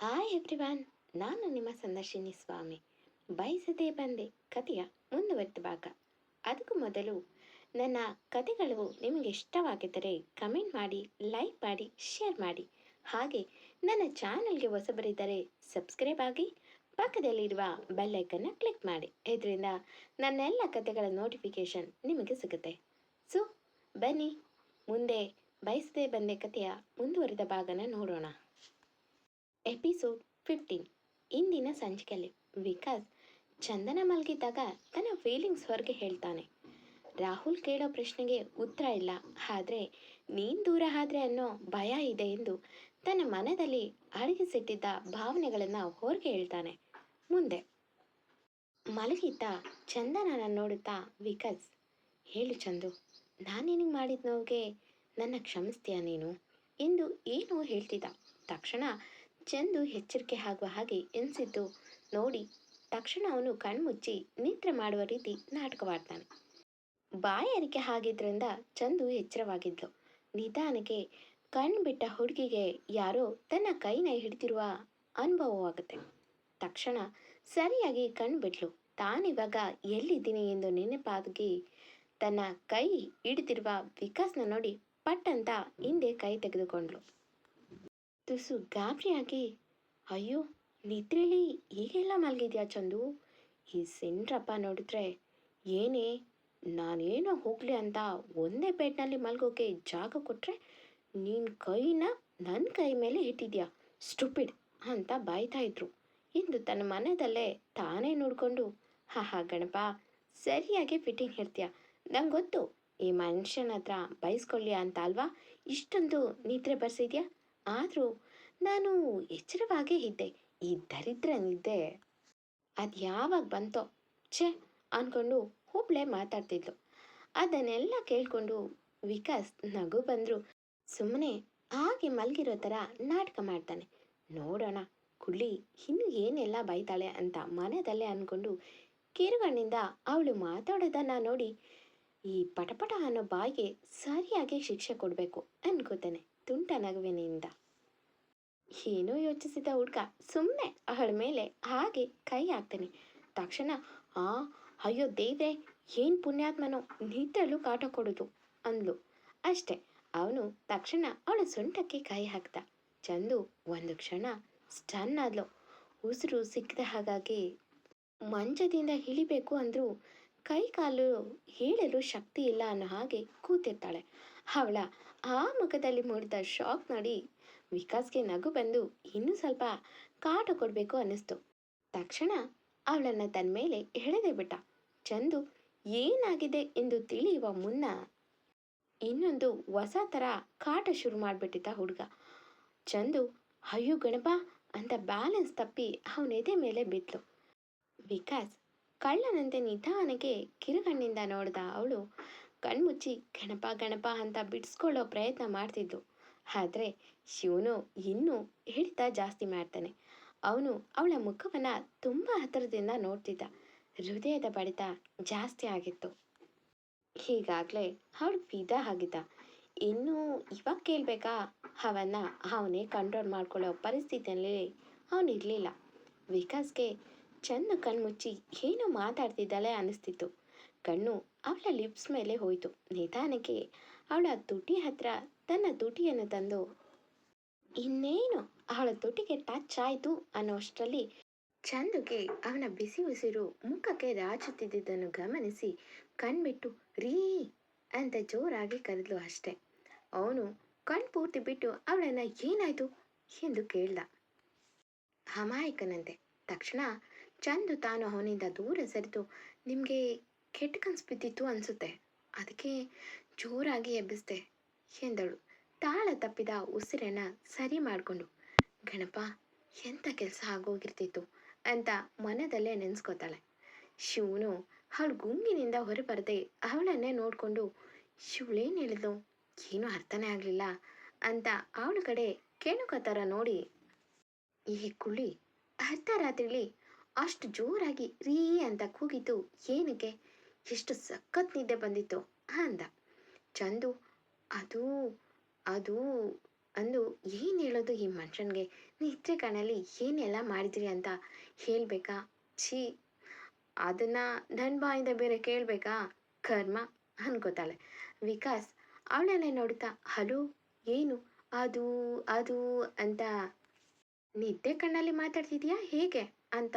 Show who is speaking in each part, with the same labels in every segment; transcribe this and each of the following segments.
Speaker 1: Hi everyone ನಾನು ನಿಮ್ಮ ಸಂದರ್ಶಿನಿ ಸ್ವಾಮಿ. ಬಯಸದೇ ಬಂದೆ ಕಥೆಯ ಮುಂದುವರೆದ ಭಾಗ. ಅದಕ್ಕೂ ಮೊದಲು ನನ್ನ ಕಥೆಗಳು ನಿಮಗೆ ಇಷ್ಟವಾಗಿದ್ದರೆ ಕಮೆಂಟ್ ಮಾಡಿ, ಲೈಕ್ ಮಾಡಿ, ಶೇರ್ ಮಾಡಿ. ಹಾಗೆ ನನ್ನ ಚಾನಲ್ಗೆ ಹೊಸಬರಿದ್ದರೆ ಸಬ್ಸ್ಕ್ರೈಬ್ ಆಗಿ, ಪಕ್ಕದಲ್ಲಿರುವ ಬೆಲ್ಲೈಕನ್ನು ಕ್ಲಿಕ್ ಮಾಡಿ. ಇದರಿಂದ ನನ್ನೆಲ್ಲ ಕಥೆಗಳ ನೋಟಿಫಿಕೇಷನ್ ನಿಮಗೆ ಸಿಗುತ್ತೆ. ಸೊ, ಬನ್ನಿ, ಮುಂದೆ ಬಯಸದೇ ಬಂದೆ ಕಥೆಯ ಮುಂದುವರಿದ ಭಾಗನ ನೋಡೋಣ. Episode fifteen. ಇಂದಿನ ಸಂಚಿಕೆಯಲ್ಲಿ ವಿಕಾಸ್ ಚಂದನ ಮಲಗಿದ್ದಾಗ ತನ್ನ ಫೀಲಿಂಗ್ಸ್ ಹೊರಗೆ ಹೇಳ್ತಾನೆ. ರಾಹುಲ್ ಕೇಳೋ ಪ್ರಶ್ನೆಗೆ ಉತ್ತರ ಇಲ್ಲ. ಆದರೆ ನೀನು ದೂರ ಆದ್ರೆ ಅನ್ನೋ ಭಯ ಇದೆ ಎಂದು ತನ್ನ ಮನದಲ್ಲಿ ಅಡಗಿಸಿಟ್ಟಿದ್ದ ಭಾವನೆಗಳನ್ನು ಹೊರಗೆ ಹೇಳ್ತಾನೆ. ಮುಂದೆ. ಮಲಗಿದ್ದ ಚಂದನನ ನೋಡುತ್ತಾ ವಿಕಾಸ್, ಹೇಳು ಚಂದು, ನಾನು ನಿನಗೆ ಮಾಡಿದ ನನ್ನ ಕ್ಷಮಿಸ್ತೀಯ ನೀನು? ಎಂದು ಏನೋ ಹೇಳ್ತಿದ್ದ. ತಕ್ಷಣ ಚಂದು ಎಚ್ಚರಿಕೆ ಆಗುವ ಹಾಗೆ ಎನಿಸಿದ್ದು ನೋಡಿ ತಕ್ಷಣ ಅವನು ಕಣ್ಮುಚ್ಚಿ ನಿದ್ರೆ ಮಾಡುವ ರೀತಿ ನಾಟಕವಾಡ್ತಾನೆ. ಬಾಯಾರಿಕೆ ಆಗಿದ್ರಿಂದ ಚಂದು ಎಚ್ಚರವಾಗಿದ್ಲು. ನಿಧಾನಕ್ಕೆ ಕಣ್ಣು ಬಿಟ್ಟ ಹುಡುಗಿಗೆ ಯಾರೋ ತನ್ನ ಕೈನ ಹಿಡಿದಿರುವ ಅನುಭವವಾಗುತ್ತೆ. ತಕ್ಷಣ ಸರಿಯಾಗಿ ಕಣ್ಣು ಬಿಟ್ಲು. ತಾನಿವಾಗ ಎಲ್ಲಿದ್ದೀನಿ ಎಂದು ನೆನಪಾಗಿ ತನ್ನ ಕೈ ಹಿಡಿದಿರುವ ವಿಕಾಸ್ನ ನೋಡಿ ಪಟ್ಟಂತ ಹಿಂದೆ ಕೈ ತೆಗೆದುಕೊಂಡ್ಳು. ತುಸು ಗಾಬರಿಯಾಗಿ ಅಯ್ಯೋ, ನಿದ್ರೆಲಿ ಈಗೆಲ್ಲ ಮಲಗಿದ್ಯಾ ಚಂದು? ಈ ಸೆಂಡ್ರಪ್ಪ ನೋಡಿದ್ರೆ, ಏನೇ, ನಾನೇನೋ ಹೋಗಲಿ ಅಂತ ಒಂದೇ ಬೆಡ್ನಲ್ಲಿ ಮಲ್ಗೋಕೆ ಜಾಗ ಕೊಟ್ಟರೆ ನಿನ್ನ ಕೈನ ನನ್ನ ಕೈ ಮೇಲೆ ಇಟ್ಟಿದ್ಯಾ? ಸ್ಟುಪಿಡ್ ಅಂತ ಬಾಯ್ತಾ ಇದ್ರು. ಇಂದು ತನ್ನ ಮನದಲ್ಲೇ ತಾನೇ ನೋಡಿಕೊಂಡು ಹಾ ಹಾ ಗಣಪ, ಸರಿಯಾಗಿ ಫಿಟ್ಟಿಂಗ್ ಹೇಳ್ತೀಯ ನಂಗೆ ಗೊತ್ತು ಈ ಮನುಷ್ಯನ ಹತ್ರ ಬಯಸ್ಕೊಳ್ಳಿ ಅಂತ ಅಲ್ವಾ? ಇಷ್ಟೊಂದು ನಿದ್ರೆ ಬರ್ಸಿದ್ಯಾ? ಆದರೂ ನಾನು ಎಚ್ಚರವಾಗೇ ಇದ್ದೆ. ಈ ದರಿದ್ರ ನಿದ್ದೆ ಅದು ಯಾವಾಗ ಬಂತೋ, ಛೇ ಅಂದ್ಕೊಂಡು ಹುಬ್ಳೆ ಮಾತಾಡ್ತಿದ್ಲು. ಅದನ್ನೆಲ್ಲ ಕೇಳಿಕೊಂಡು ವಿಕಾಸ್ ನಗು ಬಂದರು. ಸುಮ್ಮನೆ ಹಾಗೆ ಮಲಗಿರೋ ಥರ ನಾಟಕ ಮಾಡ್ತಾನೆ. ನೋಡೋಣ, ಕುಳ್ಳಿ ಇನ್ನು ಏನೆಲ್ಲ ಬೈತಾಳೆ ಅಂತ ಮನದಲ್ಲೇ ಅಂದ್ಕೊಂಡು ಕಿರುಗಣ್ಣಿಂದ ಅವಳು ಮಾತಾಡೋದನ್ನ ನೋಡಿ ಈ ಪಟಪಟ ಅನ್ನೋ ಬಾಯಿಗೆ ಸರಿಯಾಗಿ ಶಿಕ್ಷೆ ಕೊಡಬೇಕು ಅನ್ಕೋತಾನೆ. ತುಂಟ ನಗುವಿನಿಂದ. ಏನೋ ಯೋಚಿಸಿದ ಹುಡ್ಗ. ಸುಮ್ಮನೆ ಅವಳ ಮೇಲೆ ಹಾಗೆ ಕೈ ಹಾಕ್ತಾನೆ. ತಕ್ಷಣ, ಆ, ಅಯ್ಯೋ ದೇವ್ರೆ, ಏನು ಪುಣ್ಯಾತ್ಮನೋ ನಿದ್ದಲು ಕಾಟ ಕೊಡೋದು, ಅಂದ್ಲು. ಅಷ್ಟೆ, ಅವನು ತಕ್ಷಣ ಅವಳ ಸೊಂಟಕ್ಕೆ ಕೈ ಹಾಕ್ದ. ಚಂದು ಒಂದು ಕ್ಷಣ ಸ್ಟನ್ ಆದ್ಲು. ಉಸಿರು ಸಿಕ್ಕಿದ ಹಾಗಾಗಿ ಮಂಚದಿಂದ ಇಳಿಬೇಕು ಅಂದರೂ ಕೈ ಕಾಲು ಹೇಳಲು ಶಕ್ತಿ ಇಲ್ಲ ಅನ್ನೋ ಹಾಗೆ ಕೂತಿರ್ತಾಳೆ. ಅವಳ ಆ ಮುಖದಲ್ಲಿ ಮೂಡಿದ ಶಾಕ್ ನೋಡಿ ವಿಕಾಸ್ಗೆ ನಗು ಬಂದು ಇನ್ನೂ ಸ್ವಲ್ಪ ಕಾಟ ಕೊಡಬೇಕು ಅನ್ನಿಸ್ತು. ತಕ್ಷಣ ಅವಳನ್ನು ತನ್ನ ಮೇಲೆ ಎಳೆದೇ ಬಿಟ್ಟ. ಚಂದು ಏನಾಗಿದೆ ಎಂದು ತಿಳಿಯುವ ಮುನ್ನ ಇನ್ನೊಂದು ಹೊಸ ಥರ ಕಾಟ ಶುರು ಮಾಡಿಬಿಟ್ಟಿದ್ದ ಹುಡುಗ. ಚಂದು, ಅಯ್ಯೋ ಗಣಪ ಅಂತ ಬ್ಯಾಲೆನ್ಸ್ ತಪ್ಪಿ ಅವನ ಎದೆ ಮೇಲೆ ಬಿದ್ಲು. ವಿಕಾಸ್ ಕಳ್ಳನಂತೆ ನಿಧಾನಕ್ಕೆ ಕಿರುಗಣ್ಣಿಂದ ನೋಡಿದ ಅವಳು ಕಣ್ಮುಚ್ಚಿ ಗಣಪ ಗಣಪ ಅಂತ ಬಿಡಿಸ್ಕೊಳ್ಳೋ ಪ್ರಯತ್ನ ಮಾಡ್ತಿದ್ದು ಆದರೆ ಶಿವನು ಇನ್ನೂ ಹಿಡಿತ ಜಾಸ್ತಿ ಮಾಡ್ತಾನೆ. ಅವನು ಅವಳ ಮುಖವನ್ನು ತುಂಬ ಹತ್ತಿರದಿಂದ ನೋಡ್ತಿದ್ದ. ಹೃದಯದ ಬಡಿತ ಜಾಸ್ತಿ ಆಗಿತ್ತು. ಹೀಗಾಗಲೇ ಅವಳು ಫಿದಾ ಆಗಿದ್ದ. ಇನ್ನೂ ಇವಾಗ ಕೇಳಬೇಕಾ? ಅವನ್ನ ಅವನೇ ಕಂಟ್ರೋಲ್ ಮಾಡ್ಕೊಳ್ಳೋ ಪರಿಸ್ಥಿತಿಯಲ್ಲಿ ಅವನಿರಲಿಲ್ಲ ವಿಕಾಸ್ಗೆ ಚೆನ್ನ ಕಣ್ಮುಚ್ಚಿ ಏನೋ ಮಾತಾಡ್ತಿದ್ದಾಳೆ ಅನಿಸ್ತಿತ್ತು ಕಣ್ಣು ಅವಳ ಲಿಪ್ಸ್ ಮೇಲೆ ಹೋಯಿತು. ನಿಧಾನಕ್ಕೆ ಅವಳ ತುಟಿ ಹತ್ರ ತನ್ನ ತುಟಿಯನ್ನು ತಂದು, ಇನ್ನೇನು? ಅವಳ ತುಟಿಗೆ ಟಚ್ ಆಯಿತು ಅನ್ನೋಷ್ಟರಲ್ಲಿ ಚಂದುಗೆ ಅವನ ಬಿಸಿ ಉಸಿರು ಮುಖಕ್ಕೆ ರಾಚುತ್ತಿದ್ದುದನ್ನು ಗಮನಿಸಿ ಕಣ್ಬಿಟ್ಟು, ರೀ ಅಂತ ಜೋರಾಗಿ ಕರೆದ್ಲು ಅಷ್ಟೆ. ಅವನು ಕಣ್ ಪೂರ್ತಿ ಬಿಟ್ಟು, ಅವಳನ್ನು ಏನಾಯ್ತು? ಎಂದು ಕೇಳ್ದ. ಅಮಾಯಕನಂತೆ. ತಕ್ಷಣ ಚಂದು ತಾನು ಅವನಿಂದ ದೂರ ಸರಿದು, ನಿಮಗೆ ಕೆಟ್ಟ ಕನ್ಸು ಬಿದ್ದಿತ್ತು ಅನಿಸುತ್ತೆ. ಅದಕ್ಕೆ ಜೋರಾಗಿ ಎಬ್ಬಿಸ್ದೆ. ಎಂದಳು. ತಾಳ ತಪ್ಪಿದ ಉಸಿರನ್ನ ಸರಿ ಮಾಡಿಕೊಂಡು, ಗಣಪ ಎಂಥ ಕೆಲಸ ಆಗೋಗಿರ್ತಿತ್ತು? ಅಂತ ಮನದಲ್ಲೇ ನೆನೆಸ್ಕೋತಾಳೆ. ಶಿವನು ಅವಳು ಗುಂಗಿನಿಂದ ಹೊರಬರದೆ ಅವಳನ್ನೇ ನೋಡಿಕೊಂಡು, ಶಿವಳೇನು ಹೇಳಿದ್ಲು? ಏನೂ ಅರ್ಥನೇ ಆಗಲಿಲ್ಲ ಅಂತ ಅವಳ ಕಡೆ ಕೆಣಕೋ ಥರ ನೋಡಿ ಈ ಕುಳಿ ಅರ್ಧ ರಾತ್ರಿಲಿ ಅಷ್ಟು ಜೋರಾಗಿ ರೀ ಅಂತ ಕೂಗಿದ್ದು ಏನಕ್ಕೆ? ಎಷ್ಟು ಸಖತ್ ನಿದ್ದೆ ಬಂದಿತ್ತು ಅಂದ. ಚಂದು, ಅದು ಅದು, ಅಂದು ಏನು ಹೇಳೋದು ಈ ಮನುಷ್ಯನಿಗೆ? ನಿದ್ರೆ ಕಣ್ಣಲ್ಲಿ ಏನೆಲ್ಲ ಮಾಡಿದ್ರಿ ಅಂತ ಹೇಳಬೇಕಾ? ಛೀ, ಅದನ್ನು ನನ್ನ ಬಾಯಿಂದ ಬೇರೆ ಕೇಳಬೇಕಾ? ಕರ್ಮ ಅನ್ಕೋತಾಳೆ ವಿಕಾಸ್, ಅವಳನ್ನೇ ನೋಡ್ತಾ, ಹಲೋ, ಏನು? ಅದು ಅದು, ಅಂತ ನಿದ್ದೆ ಕಣ್ಣಲ್ಲಿ ಮಾತಾಡ್ತಿದ್ಯಾ? ಹೇಗೆ? ಅಂತ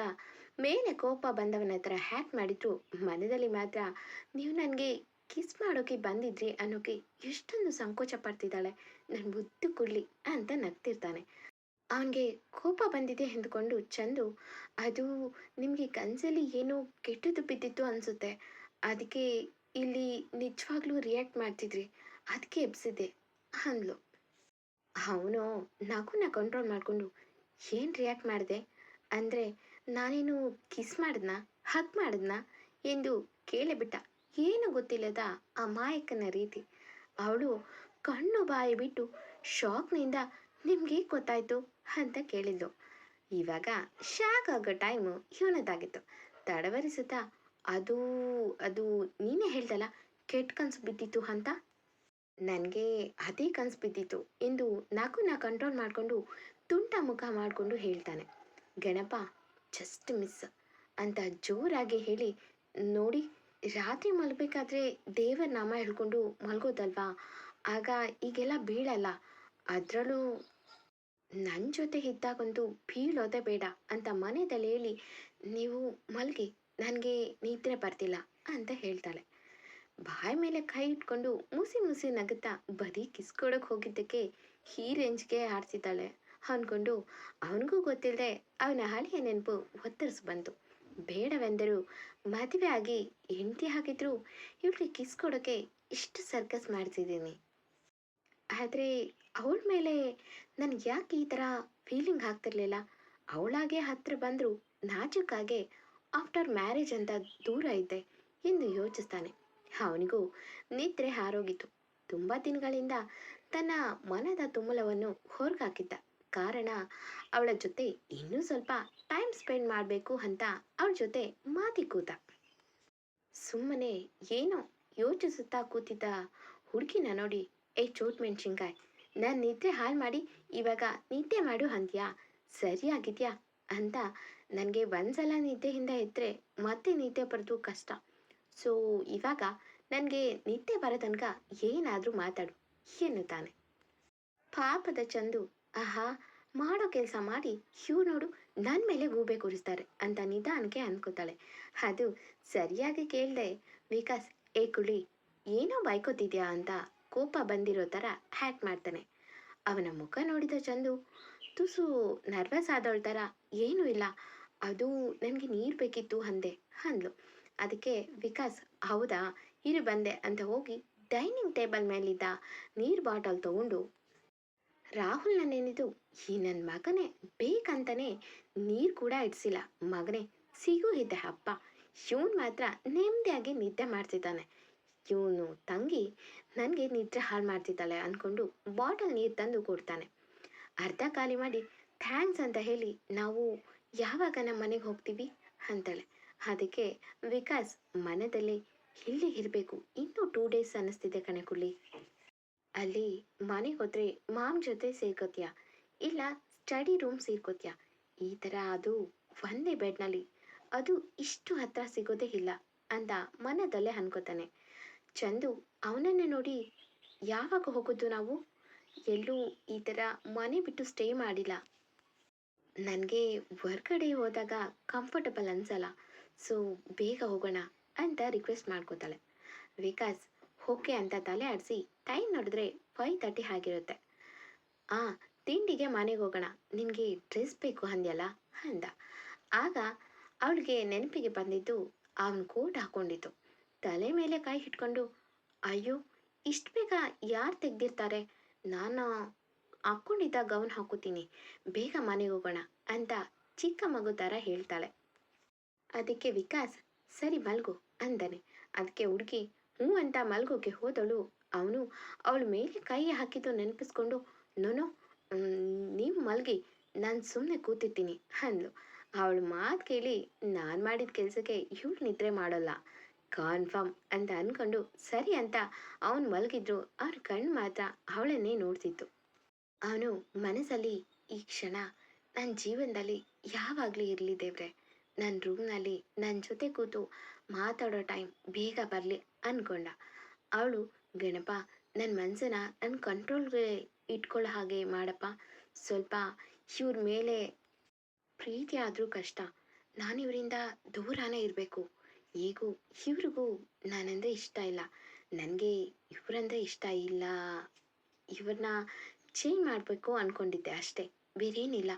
Speaker 1: ಮೇಲೆ ಕೋಪ ಬಂದವನ ಹತ್ರ ಹ್ಯಾಕ್ ಮಾಡಿದ್ರು. ಮನದಲ್ಲಿ ಮಾತ್ರ ನೀವು ನನಗೆ ಕಿಸ್ ಮಾಡೋಕೆ ಬಂದಿದ್ರಿ ಅನ್ನೋಕೆ ಎಷ್ಟೊಂದು ಸಂಕೋಚ ಪಡ್ತಿದ್ದಾಳೆ. ನನ್ನ ಮುದ್ದು ಕುಡ್ಲಿ ಅಂತ ನಗ್ತಿರ್ತಾನೆ. ಅವನಿಗೆ ಕೋಪ ಬಂದಿದೆ ಎಂದುಕೊಂಡು ಚಂದು, ಅದು ನಿಮಗೆ ಕನಸಲ್ಲಿ ಏನೋ ಕೆಟ್ಟದ್ದು ಬಿದ್ದಿತ್ತು ಅನಿಸುತ್ತೆ. ಅದಕ್ಕೆ ಇಲ್ಲಿ ನಿಜವಾಗ್ಲೂ ರಿಯಾಕ್ಟ್ ಮಾಡ್ತಿದ್ರಿ. ಅದಕ್ಕೆ ಎಬ್ಸಿದ್ದೆ, ಅಂದ್ಲು. ಅವನು ನಗುನ ಕಂಟ್ರೋಲ್ ಮಾಡಿಕೊಂಡು ಏನು ರಿಯಾಕ್ಟ್ ಮಾಡಿದೆ? ಅಂದರೆ ನಾನೇನು ಕಿಸ್ ಮಾಡಿದ್ನಾ? ಹಗ್ ಮಾಡಿದ್ನಾ? ಎಂದು ಕೇಳಿಬಿಟ್ಟ ಏನು ಗೊತ್ತಿಲ್ಲದ ಅಮಾಯಕನ ರೀತಿ. ಅವಳು ಕಣ್ಣು ಬಾಯಿ ಬಿಟ್ಟು ಶಾಕ್ನಿಂದ ನಿಮ್ಗೆ ಗೊತ್ತಾಯ್ತು? ಅಂತ ಕೇಳಿದ್ಲು. ಇವಾಗ ಶಾಕ್ ಆಗೋ ಟೈಮು ಇವನದಾಗಿತ್ತು ತಡವರಿಸುತ್ತಾ, ಅದು ಅದು ನೀನೇ ಹೇಳ್ದಲ್ಲ, ಕೆಟ್ಟ ಕನಸು ಬಿದ್ದಿತ್ತು ಅಂತ? ನನಗೆ ಅದೇ ಕನಸು ಬಿದ್ದಿತ್ತು ಎಂದು ನಾಕುನ ಕಂಟ್ರೋಲ್ ಮಾಡಿಕೊಂಡು ತುಂಟ ಮುಖ ಮಾಡಿಕೊಂಡು ಹೇಳ್ತಾನೆ. ಗಣಪ ಜಸ್ಟ್ ಮಿಸ್ ಅಂತ ಜೋರಾಗಿ ಹೇಳಿ, ನೋಡಿ, ರಾತ್ರಿ ಮಲಗಬೇಕಾದ್ರೆ ದೇವರ ನಾಮ ಹೇಳ್ಕೊಂಡು ಮಲಗೋದಲ್ವಾ? ಆಗ ಈಗೆಲ್ಲ ಬೀಳಲ್ಲ. ಅದರಲ್ಲೂ ನನ್ನ ಜೊತೆ ಇದ್ದಾಗಂತೂ ಬೀಳೋದೇ ಬೇಡ ಅಂತ ಮನೆಯಲ್ಲಿ ಹೇಳಿ, ನೀವು ಮಲಗಿ, ನನಗೆ ನಿದ್ರೆ ಬರ್ತಿಲ್ಲ ಅಂತ ಹೇಳ್ತಾಳೆ. ಬಾಯಿ ಮೇಲೆ ಕೈ ಇಟ್ಕೊಂಡು ಮುಸಿ ಮುಸಿ ನಗುತ್ತಾ ಬರೀ ಕಿಸ್ಕೊಡಕ್ಕೆ ಹೋಗಿದ್ದಕ್ಕೆ ಈ ರೇಂಜ್ಗೆ ಆಡ್ತಿದ್ದಾಳೆ ಅಂದ್ಕೊಂಡು ಅವನಿಗೂ ಗೊತ್ತಿಲ್ಲದೆ ಅವನ ಹಳೆಯ ನೆನಪು ಒತ್ತರಿಸಿ ಬಂತು. ಬೇಡವೆಂದರೂ ಮದುವೆ ಆಗಿ ಹೆಂಡತಿ ಹಾಕಿದ್ರು ಇವಳಿಗೆ ಕಿಸ್ ಕೊಡೋಕ್ಕೆ ಇಷ್ಟು ಸರ್ಕಸ್ ಮಾಡ್ತಿದ್ದೀನಿ. ಆದರೆ ಅವಳ ಮೇಲೆ ನನಗೆ ಯಾಕೆ ಈ ಥರ ಫೀಲಿಂಗ್ ಆಗ್ತಿರ್ಲಿಲ್ಲ? ಅವಳಾಗೆ ಹತ್ರ ಬಂದರೂ ನಾಜುಕಾಗೆ ಆಫ್ಟರ್ ಮ್ಯಾರೇಜ್ ಅಂತ ದೂರ ಇದ್ದೆ ಎಂದು ಯೋಚಿಸ್ತಾನೆ. ಅವನಿಗೂ ನಿದ್ರೆ ಹಾರೋಗಿತ್ತು. ತುಂಬ ದಿನಗಳಿಂದ ತನ್ನ ಮನದ ತುಮುಲವನ್ನು ಹೊರಗಾಕಿದ್ದ. ಕಾರಣ ಅವಳ ಜೊತೆ ಇನ್ನೂ ಸ್ವಲ್ಪ ಟೈಮ್ ಸ್ಪೆಂಡ್ ಮಾಡಬೇಕು ಅಂತ ಅವಳ ಜೊತೆ ಮಾತಿ ಕೂತ. ಸುಮ್ಮನೆ ಏನೋ ಯೋಚಿಸುತ್ತಾ ಕೂತಿದ್ದ ಹುಡುಗಿನ ನೋಡಿ, ಏ ಚೋಟ್ ಮೆಣಸಿನ್ಕಾಯಿ, ನಾನು ನಿದ್ದೆ ಹಾಳು ಮಾಡಿ ಇವಾಗ ನಿದ್ದೆ ಮಾಡು ಅಂದ್ಯಾ? ಸರಿಯಾಗಿದ್ಯಾ ಅಂತ ನನಗೆ ಒಂದ್ಸಲ ನಿದ್ದೆಯಿಂದ ಎದ್ದರೆ ಮತ್ತೆ ನಿದ್ದೆ ಬರೋದು ಕಷ್ಟ. ಸೊ ಇವಾಗ ನನಗೆ ನಿದ್ದೆ ಬರೋ ತನಕ ಏನಾದರೂ ಮಾತಾಡು ಎನ್ನುತ್ತಾನೆ. ಪಾಪದ ಚಂದು ಆಹಾ, ಮಾಡೋ ಕೆಲಸ ಮಾಡಿ ಹ್ಯೂ ನೋಡು ನನ್ನ ಮೇಲೆ ಗೂಬೆ ಕೂರಿಸ್ತಾರೆ ಅಂತ ನಿಧಾನಕ್ಕೆ ಅನ್ಕೋತಾಳೆ. ಅದು ಸರಿಯಾಗಿ ಕೇಳಿದೆ, ವಿಕಾಸ್, ಏ ಕುಳಿ, ಏನೋ ಬಾಯ್ಕೋತಿದ್ಯಾ ಅಂತ ಕೋಪ ಬಂದಿರೋ ಥರ ಹ್ಯಾಕ್ ಮಾಡ್ತಾನೆ. ಅವನ ಮುಖ ನೋಡಿದ ಚಂದು, ತುಸು ನರ್ವಸ್ ಆದವಳ ಥರ, ಏನೂ ಇಲ್ಲ, ಅದು ನನಗೆ ನೀರು ಬೇಕಿತ್ತು ಅಂದೆ, ಅಂದ್ಲು. ಅದಕ್ಕೆ, ವಿಕಾಸ್, ಹೌದಾ, ಇರು ಬಂದೆ ಅಂತ ಹೋಗಿ ಡೈನಿಂಗ್ ಟೇಬಲ್ ಮೇಲಿದ್ದ ನೀರು ಬಾಟಲ್ ತಗೊಂಡು ರಾಹುಲ್ನ ನೆನೆದು, ಈ ನನ್ನ ಮಗನೇ ಬೇಕಂತಾನೆ ನೀರು ಕೂಡ ಇಡ್ಸಿಲ್ಲ. ಮಗನೇ, ಸಿಗು ಇದ್ದೆ ಅಪ್ಪ. ಇವನು ಮಾತ್ರ ನೆಮ್ಮದಿಯಾಗಿ ನಿದ್ದೆ ಮಾಡ್ತಿದ್ದಾನೆ. ಇವನು ತಂಗಿ ನನಗೆ ನಿದ್ರೆ ಹಾಳು ಮಾಡ್ತಿದ್ದಾಳೆ ಅಂದ್ಕೊಂಡು ಬಾಟಲ್ ನೀರು ತಂದು ಕೊಡ್ತಾನೆ. ಅರ್ಧ ಖಾಲಿ ಮಾಡಿ, ಥ್ಯಾಂಕ್ಸ್ ಅಂತ ಹೇಳಿ ನಾವು ಯಾವಾಗ ನಮ್ಮ ಮನೆಗೆ ಹೋಗ್ತೀವಿ? ಅಂತಾಳೆ. ಅದಕ್ಕೆ, ವಿಕಾಸ್, ಮನದಲ್ಲಿ ಇಲ್ಲಿ ಇರಬೇಕು. ಇನ್ನೂ ಟೂ ಡೇಸ್ ಅನ್ನಿಸ್ತಿದೆ ಕಣೆ ಕುಳ್ಳಿ. ಅಲ್ಲಿ ಮನೆಗೆ ಹೋದ್ರೆ ಮಾಮ್ ಜೊತೆ ಸೇರ್ಕೋತೀಯ? ಇಲ್ಲ ಸ್ಟಡಿ ರೂಮ್ ಸೇರ್ಕೋತೀಯ? ಈ ಥರ ಅದು ಒಂದೇ ಬೆಡ್ನಲ್ಲಿ. ಅದು ಇಷ್ಟು ಹತ್ರ ಸಿಗೋದೇ ಇಲ್ಲ ಅಂತ ಮನದಲ್ಲೇ ಅನ್ಕೋತಾನೆ. ಚಂದು, ಅವನನ್ನೇ ನೋಡಿ ಯಾವಾಗ ಹೋಗೋದು ನಾವು? ಎಲ್ಲೂ ಈ ಥರ ಮನೆ ಬಿಟ್ಟು ಸ್ಟೇ ಮಾಡಿಲ್ಲ. ನನಗೆ ಹೊರ್ಗಡೆ ಹೋದಾಗ ಕಂಫರ್ಟಬಲ್ ಅನ್ಸಲ್ಲ. ಸೊ ಬೇಗ ಹೋಗೋಣ ಅಂತ ರಿಕ್ವೆಸ್ಟ್ ಮಾಡ್ಕೋತಾಳೆ. ವಿಕಾಸ್ ಓಕೆ ಅಂತ ತಲೆ ಆಡಿಸಿ ಟೈಮ್ ನೋಡಿದ್ರೆ ಫೈವ್ ತರ್ಟಿ ಆಗಿರುತ್ತೆ. ಆ, ತಿಂಡಿಗೆ ಮನೆಗೆ ಹೋಗೋಣ. ನಿನಗೆ ಡ್ರೆಸ್ ಬೇಕು ಅಂದ್ಯಲ್ಲ? ಅಂದ. ಆಗ ಅವಳಿಗೆ ನೆನಪಿಗೆ ಬಂದಿದ್ದು ಅವನ ಕೋಟ್ ಹಾಕೊಂಡಿತ್ತು ತಲೆ ಮೇಲೆ ಕೈ ಹಿಡ್ಕೊಂಡು, ಅಯ್ಯೋ, ಇಷ್ಟು ಬೇಗ ಯಾರು ತೆಗ್ದಿರ್ತಾರೆ? ನಾನು ಹಾಕ್ಕೊಂಡಿದ್ದ ಗೌನ್ ಹಾಕೋತೀನಿ. ಬೇಗ ಮನೆಗೆ ಹೋಗೋಣ ಅಂತ ಚಿಕ್ಕ ಮಗು ಥರ ಹೇಳ್ತಾಳೆ. ಅದಕ್ಕೆ ವಿಕಾಸ್, ಸರಿ ಮಲ್ಗು ಅಂದನೆ. ಅದಕ್ಕೆ ಹುಡುಗಿ ಹ್ಞೂ ಅಂತ ಮಲ್ಗೋಕೆ ಹೋದಳು. ಅವನು ಅವಳ ಮೇಲೆ ಕೈ ಹಾಕಿದ್ದು ನೆನಪಿಸ್ಕೊಂಡು, ನೋನೋ ನೀವು ಮಲ್ಗಿ, ನಾನು ಸುಮ್ಮನೆ ಕೂತಿರ್ತೀನಿ ಅಂದ್ಲು. ಅವಳು ಮಾತು ಕೇಳಿ, ನಾನು ಮಾಡಿದ ಕೆಲಸಕ್ಕೆ ಇವಳು ನಿದ್ರೆ ಮಾಡೋಲ್ಲ, ಕಾನ್ಫರ್ಮ್, ಅಂತ ಅಂದ್ಕೊಂಡು ಸರಿ ಅಂತ ಅವನು ಮಲಗಿದ್ರು, ಅವ್ರ ಕಣ್ಣು ಮಾತ್ರ ಅವಳನ್ನೇ ನೋಡ್ತಿತ್ತು. ಅವನು ಮನಸ್ಸಲ್ಲಿ, ಈ ಕ್ಷಣ ನನ್ನ ಜೀವನದಲ್ಲಿ ಯಾವಾಗಲೂ ಇರಲಿ ದೇವ್ರೆ ನನ್ನ ರೂಮ್ನಲ್ಲಿ ನನ್ನ ಜೊತೆ ಕೂತು ಮಾತಾಡೋ ಟೈಮ್ ಬೇಗ ಬರಲಿ ಅಂದ್ಕೊಂಡ ಅವಳು, ಗಣಪ ನನ್ನ ಮನಸ್ಸನ್ನ ನನ್ನ ಕಂಟ್ರೋಲ್ಗೆ ಇಟ್ಕೊಳ್ಳೋ ಹಾಗೆ ಮಾಡಪ್ಪ. ಸ್ವಲ್ಪ ಇವ್ರ ಮೇಲೆ ಪ್ರೀತಿ ಆದರೂ ಕಷ್ಟ. ನಾನು ಇವರಿಂದ ದೂರನೇ ಇರಬೇಕು. ಈಗೂ ಇವ್ರಿಗೂ ನಾನಂದರೆ ಇಷ್ಟ ಇಲ್ಲ. ನನಗೆ ಇವರಂದರೆ ಇಷ್ಟ ಇಲ್ಲ. ಇವ್ರನ್ನ ಚೇಂಜ್ ಮಾಡಬೇಕು ಅಂದ್ಕೊಂಡಿದ್ದೆ ಅಷ್ಟೇ. ಬೇರೇನಿಲ್ಲ.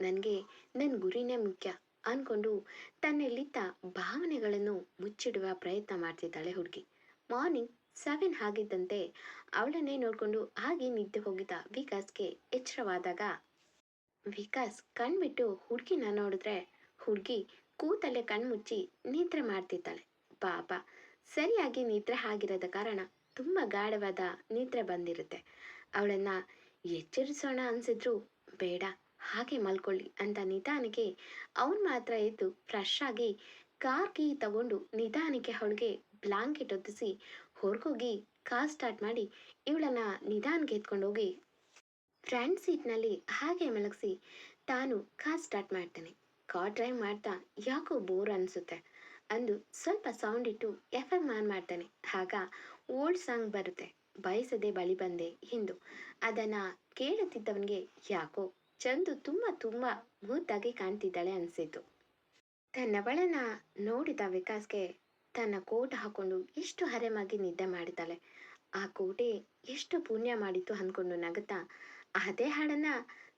Speaker 1: ನನಗೆ ನನ್ನ ಗುರಿನೇ ಮುಖ್ಯ. ಅಂದ್ಕೊಂಡು ತನ್ನಲ್ಲಿದ್ದ ಭಾವನೆಗಳನ್ನು ಮುಚ್ಚಿಡುವ ಪ್ರಯತ್ನ ಮಾಡ್ತಿದ್ದಾಳೆ ಹುಡುಗಿ. ಮಾರ್ನಿಂಗ್ ಸೆವೆನ್ ಆಗಿದ್ದಂತೆ ಅವಳನ್ನೇ ನೋಡಿಕೊಂಡು ಹಾಗೆ ನಿದ್ದೆ ಹೋಗಿದ್ದ ವಿಕಾಸ್ಗೆ ಎಚ್ಚರವಾದಾಗ, ವಿಕಾಸ್ ಕಣ್ಬಿಟ್ಟು ಹುಡುಗಿನ ನೋಡಿದ್ರೆ ಹುಡುಗಿ ಕೂತಲ್ಲೇ ಕಣ್ಮುಚ್ಚಿ ನಿದ್ರೆ ಮಾಡ್ತಿದ್ದಾಳೆ. ಪಾಪ, ಸರಿಯಾಗಿ ನಿದ್ರೆ ಆಗಿರದ ಕಾರಣ ತುಂಬ ಗಾಢವಾದ ನಿದ್ರೆ ಬಂದಿರುತ್ತೆ. ಅವಳನ್ನು ಎಚ್ಚರಿಸೋಣ ಅನ್ಸಿದ್ರು ಬೇಡ. ಹಾಗೆ ಮಲ್ಕೊಳ್ಳಿ ಅಂತ ನಿಧಾನಕ್ಕೆ ಅವನು ಮಾತ್ರ ಎದ್ದು ಫ್ರೆಶ್ ಆಗಿ ಕಾರ್ ಕೀ ತಗೊಂಡು ನಿಧಾನಕ್ಕೆ ಅವಳಿಗೆ ಬ್ಲಾಂಕೆಟ್ ಒತ್ತಿಸಿ ಹೊರಗೋಗಿ ಕಾರ್ ಸ್ಟಾರ್ಟ್ ಮಾಡಿ ಇವಳನ್ನ ನಿಧಾನಕ್ಕೆ ಎತ್ಕೊಂಡು ಹೋಗಿ ಫ್ರಂಟ್ ಸೀಟ್ನಲ್ಲಿ ಹಾಗೆ ಮಲಗಿಸಿ ತಾನು ಕಾರ್ ಸ್ಟಾರ್ಟ್ ಮಾಡ್ತಾನೆ. ಕಾರ್ ಡ್ರೈವ್ ಮಾಡ್ತಾ ಯಾಕೋ ಬೋರ್ ಅನಿಸುತ್ತೆ ಅಂದು ಸ್ವಲ್ಪ ಸೌಂಡ್ ಇಟ್ಟು ಎಫ್ ಎಂ ಆನ್ ಮಾಡ್ತಾನೆ. ಆಗ ಓಲ್ಡ್ ಸಾಂಗ್ ಬರುತ್ತೆ, ಬಯಸದೆ ಬಳಿ ಬಂದೆ ಎಂದು. ಅದನ್ನು ಕೇಳುತ್ತಿದ್ದವನಿಗೆ ಯಾಕೋ ಚಂದು ತುಂಬ ತುಂಬ ಮುದ್ದಾಗಿ ಕಾಣ್ತಿದ್ದಾಳೆ ಅನಿಸಿತು ತನ್ನವಳನ್ನ ನೋಡಿದ ವಿಕಾಸ್ಗೆ ತನ್ನ ಕೋಟ್ ಹಾಕೊಂಡು ಎಷ್ಟು ಹರೆಮಾಗಿ ನಿದ್ದೆ ಮಾಡಿದ್ದಾಳೆ. ಆ ಕೋಟೆ ಎಷ್ಟು ಪುಣ್ಯ ಮಾಡಿತ್ತು ಅಂದ್ಕೊಂಡು ನಗುತ್ತಾ, ಅದೇ ಹಾಡನ್ನ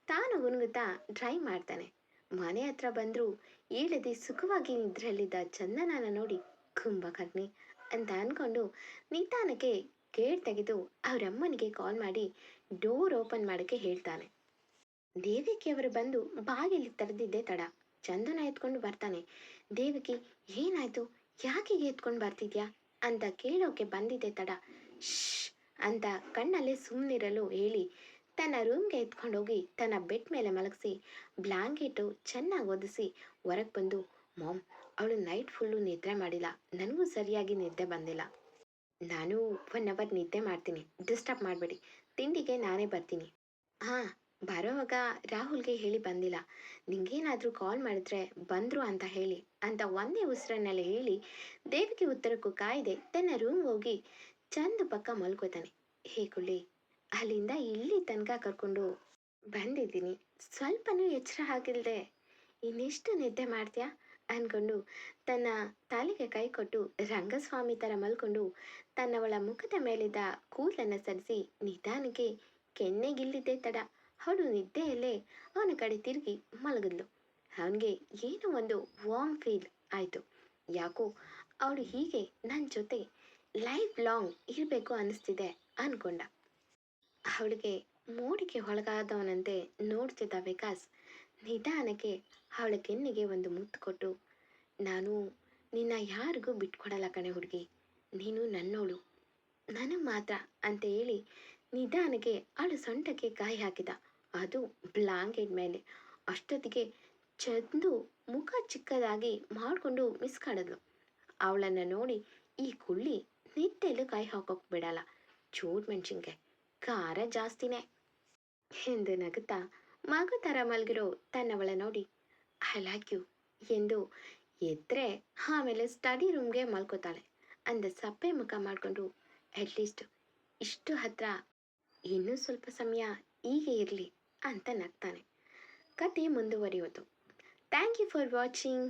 Speaker 1: ತಾನು ಗುನುಗುತ್ತಾ ಡ್ರೈವ್ ಮಾಡ್ತಾನೆ. ಮನೆ ಹತ್ರ ಬಂದರೂ ಏಳದೆ ಸುಖವಾಗಿ ನಿದ್ರೆಯಲ್ಲಿದ್ದ ಚಂದನನ ನೋಡಿ ಕುಂಭಕರ್ಣಿ ಅಂತ ಅಂದ್ಕೊಂಡು ನಿಧಾನಕ್ಕೆ ಗೇಟ್ ತೆಗೆದು ಅವರಮ್ಮನಿಗೆ ಕಾಲ್ ಮಾಡಿ ಡೋರ್ ಓಪನ್ ಮಾಡೋಕ್ಕೆ ಹೇಳ್ತಾನೆ. ದೇವಿಕಿ ಅವರು ಬಂದು ಬಾಗಿಲು ತೆರೆದಿದ್ದೆ ತಡ. ಚಂದನ ಎತ್ಕೊಂಡು ಬರ್ತಾನೆ. ದೇವಿಕಿ, ಏನಾಯ್ತು? ಯಾಕೆ ಎತ್ಕೊಂಡು ಬರ್ತಿದ್ಯಾ? ಅಂತ ಕೇಳೋಕೆ ಬಂದಿದ್ದೆ ತಡ. ಶ್ ಅಂತ ಕಣ್ಣಲ್ಲೇ ಸುಮ್ಮನಿರಲು ಹೇಳಿ ತನ್ನ ರೂಮ್ಗೆ ಎತ್ಕೊಂಡು ಹೋಗಿ ತನ್ನ ಬೆಡ್ ಮೇಲೆ ಮಲಗಿಸಿ, ಬ್ಲಾಂಕೆಟು ಚೆನ್ನಾಗಿ ಒದಿಸಿ ಹೊರಗೆ ಬಂದು, ಮಾಮ್, ಅವಳು ನೈಟ್ ಫುಲ್ಲು ನಿದ್ರೆ ಮಾಡಿಲ್ಲ. ನನಗೂ ಸರಿಯಾಗಿ ನಿದ್ದೆ ಬಂದಿಲ್ಲ. ನಾನು ಒನ್ ಅವರ್ ನಿದ್ದೆ ಮಾಡ್ತೀನಿ. ಡಿಸ್ಟರ್ಬ್ ಮಾಡಬೇಡಿ. ತಿಂಡಿಗೆ ನಾನೇ ಬರ್ತೀನಿ. ಹಾಂ ಬರೋವಾಗ ರಾಹುಲ್ಗೆ ಹೇಳಿ ಬಂದಿಲ್ಲ. ನಿಂಗೇನಾದರೂ ಕಾಲ್ ಮಾಡಿದ್ರೆ ಬಂದರು ಅಂತ ಹೇಳಿ, ಅಂತ ಒಂದೇ ಉಸಿರನ್ನೆಲ್ಲ ಹೇಳಿ ದೇವಿಗೆ ಉತ್ತರಕ್ಕೂ ಕಾಯ್ದೆ ತನ್ನ ರೂಮ್ ಹೋಗಿ ಚಂದ ಪಕ್ಕ ಮಲ್ಕೋತಾನೆ. ಹೇ ಕುಳ್ಳಿ, ಅಲ್ಲಿಂದ ಇಲ್ಲಿ ತನಕ ಕರ್ಕೊಂಡು ಬಂದಿದ್ದೀನಿ. ಸ್ವಲ್ಪನೂ ಎಚ್ಚರ ಆಗಿಲ್ಲದೆ ಇನ್ನೆಷ್ಟು ನಿದ್ದೆ ಮಾಡ್ತೀಯಾ? ಅಂದ್ಕೊಂಡು ತನ್ನ ತಾಲಿಗೆ ಕೈ ಕೊಟ್ಟು ರಂಗಸ್ವಾಮಿ ಥರ ಮಲ್ಕೊಂಡು ತನ್ನವಳ ಮುಖದ ಮೇಲಿದ್ದ ಕೂದಲನ್ನು ಸರಿಸಿ ನಿಧಾನಕ್ಕೆ ಕೆನ್ನೆಗಿಲ್ಲಿದ್ದೆ ತಡ. ಅವಳು ನಿದ್ದೆಯಲ್ಲೇ ಅವನ ಕಡೆ ತಿರುಗಿ ಮಲಗಿದ್ಲು. ಅವನಿಗೆ ಏನೋ ಒಂದು ವಾರ್ಮ್ ಫೀಲ್ ಆಯಿತು. ಯಾಕೋ ಅವಳು ಹೀಗೆ ನನ್ನ ಜೊತೆ ಲೈಫ್ ಲಾಂಗ್ ಇರಬೇಕು ಅನ್ನಿಸ್ತಿದೆ ಅಂದ್ಕೊಂಡ ಅವಳಿಗೆ ಮೋಡಿಗೆ ಒಳಗಾದವನಂತೆ ನೋಡ್ತಿದ್ದ ವಿಕಾಸ್ ನಿಧಾನಕ್ಕೆ ಅವಳ ಕೆನ್ನಿಗೆ ಒಂದು ಮುತ್ತು ಕೊಟ್ಟು, ನಾನು ನಿನ್ನ ಯಾರಿಗೂ ಬಿಟ್ಕೊಡಲ್ಲ ಕಣೆ ಹುಡುಗಿ. ನೀನು ನನ್ನೋಳು. ನನಗೆ ಮಾತ್ರ ಅಂತ ಹೇಳಿ ನಿಧಾನಕ್ಕೆ ಅವಳು ಸೊಂಟಕ್ಕೆ ಕಾಯಿ ಹಾಕಿದ. ಅದು ಬ್ಲಾಂಕೆಟ್ ಮೇಲೆ ಅಷ್ಟೊತ್ತಿಗೆ ಚಂದು ಮುಖ ಚಿಕ್ಕದಾಗಿ ಮಾಡಿಕೊಂಡು ಮಿಸ್ ಕಾಡಿದ್ಲು. ಅವಳನ್ನು ನೋಡಿ ಈ ಕುಳ್ಳಿ ನಿದ್ದೆಲ್ಲೂ ಕೈ ಹಾಕೋಕೆ ಬಿಡಲ್ಲ. ಚೂಟ್ ಮೆಣಸಿನ್ಕಾಯಿ, ಖಾರ ಜಾಸ್ತಿನೇ ಎಂದು ನಗುತ್ತಾ ಮಗು ಥರ ಮಲಗಿರೋ ತನ್ನವಳ ನೋಡಿ ಐ ಲೈಕ್ ಯು ಎಂದು ಎದ್ರೆ ಆಮೇಲೆ ಸ್ಟಡಿ ರೂಮ್ಗೆ ಮಲ್ಕೋತಾಳೆ. ಅಂದ ಸಪ್ಪೆ ಮುಖ ಮಾಡಿಕೊಂಡು ಅಟ್ಲೀಸ್ಟ್ ಇಷ್ಟು ಹತ್ರ ಇನ್ನೂ ಸ್ವಲ್ಪ ಸಮಯ ಹೀಗೆ ಇರಲಿ. ಅಂತ ನಗ್ತಾನೆ. ಕತೆ ಮುಂದುವರಿಯೋದು ಥ್ಯಾಂಕ್ ಯು ಫಾರ್ ವಾಚಿಂಗ್